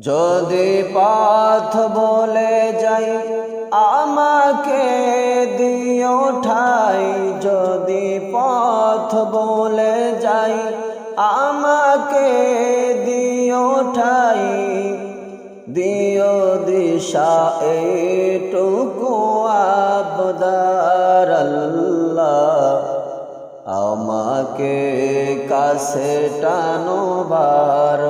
যদি পথ বলে যাই, আমাকে দিও ঠাই। যদি পথ বলে যাই, আমাকে দিও ঠাই। দিও দিশা এটুকু আবদার আমাকে কাছে টানো বারবার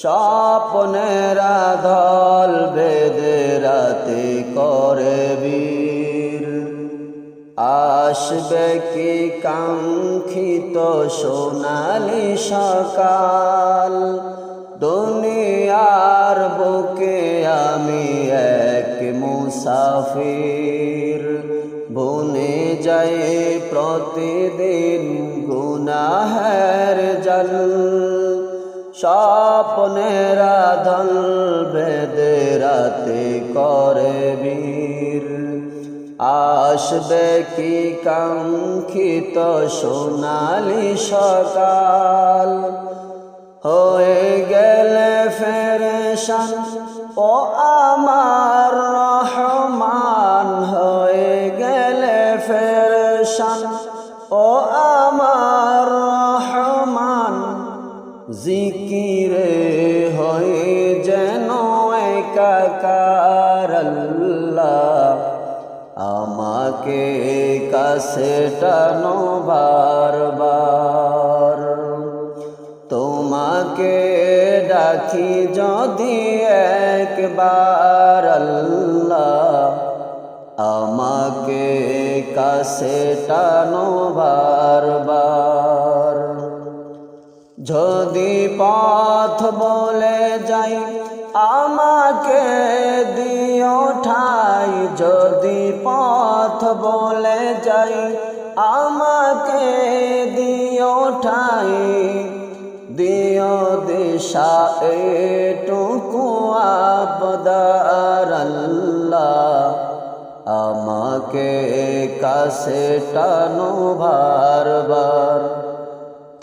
স্বপ্নেরা ধল বেদে রাতে করে বীর। আসবে কি কাঙ্ক্ষিত সোনালি সকাল? দুনিয়ার বুকে আমি এক মুসাফির। বনে যাই প্রতিদিন গুনা গুনাহের জল। স্বপ্নেরা ধল বেদে রাতে করে বীর। আসবে কি কাঙ্ক্ষিত সোনালি সকাল? হয়ে গেলে ফেরেশান, ও আমার রহমান। হয়ে গেলে ফেরেশান জিকিরে হয়ে যেন একাকার আমাকে কাছে টানো বারবার। তোমাকে ডাকি যদি একবার আমাকে কাছে টানো বারবার। যদি পথ বলে যাই, আমাকে দিও ঠাই। যদি পথ বলে যাই, আমাকে দিও ঠাই। দিও দিশা, এটুকু আল্লাহ। আমাকে কাছে টানো বারবার।